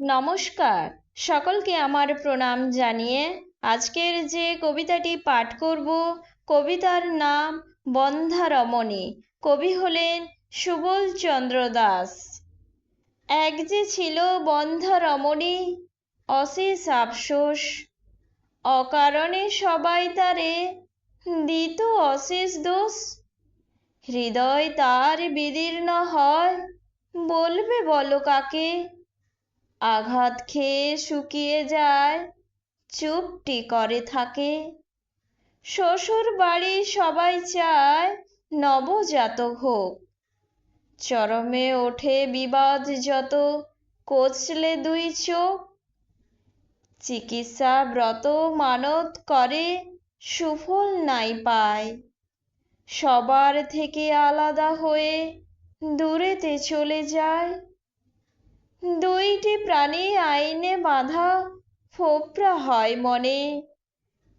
নমস্কার। সকলকে আমার প্রণাম জানিয়ে আজকের যে কবিতাটি পাঠ করব, কবিতার নাম বন্ধা রমণী কবি হলেন সুবল চন্দ্র দাস। এক যে ছিল বন্ধা রমণী অশেষ আফসোস। অকারণে সবাই তারে দিত অশেষ দোষ। হৃদয় তার বিদীর্ণ হয়, বলবে বলো কাকে? আঘাত খেয়ে শুকিয়ে যায়, চুপটি করে থাকে। শ্বশুর বাড়ি সবাই চায় নবজাতক হোক। চরমে ওঠে বিবাদ যত, কোচলে দুই চোখ। চিকিৎসা ব্রত মানত করে, সুফল নাই পায়। সবার থেকে আলাদা হয়ে দূরেতে চলে যায়। দুইটি প্রাণী আইনে বাঁধা ফোপরা হয় মনে।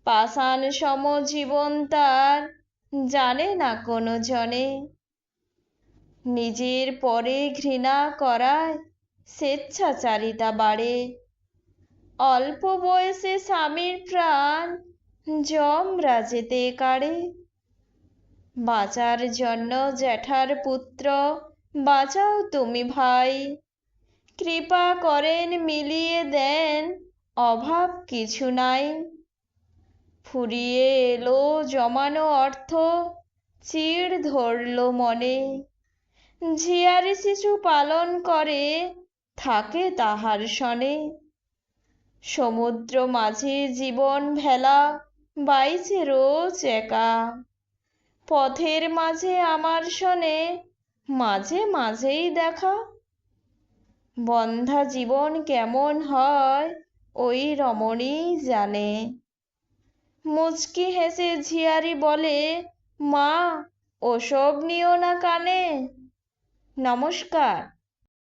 পাষাণ সম জীবন তার জানে না কোনো জনে। নিজের পরে ঘৃণা করায় স্বেচ্ছাচারিতা বাড়ে। অল্প বয়সে স্বামীর প্রাণ জমরা যেতে কাড়ে। বাঁচার জন্য জ্যাঠার পুত্র, বাঁচাও তুমি ভাই। কৃপা করেন মিলিয়ে দেন, অভাব কিছু নাই। ফুরিয়ে এলো জমানো অর্থ, চিড় ধরল মনে। ঝিয়ারি শিশু পালন করে, থাকে তাহার সনে। সমুদ্র মাঝে জীবন ভেলা, বাইছে রোজ একা। পথের মাঝে আমার সনে, মাঝে মাঝেই দেখা। বন্ধা জীবন কেমন হয়, ওই রমণী জানে। মুচকি হেসে ঝিয়ারি বলে, মা, ওসব নিও না কানে। নমস্কার।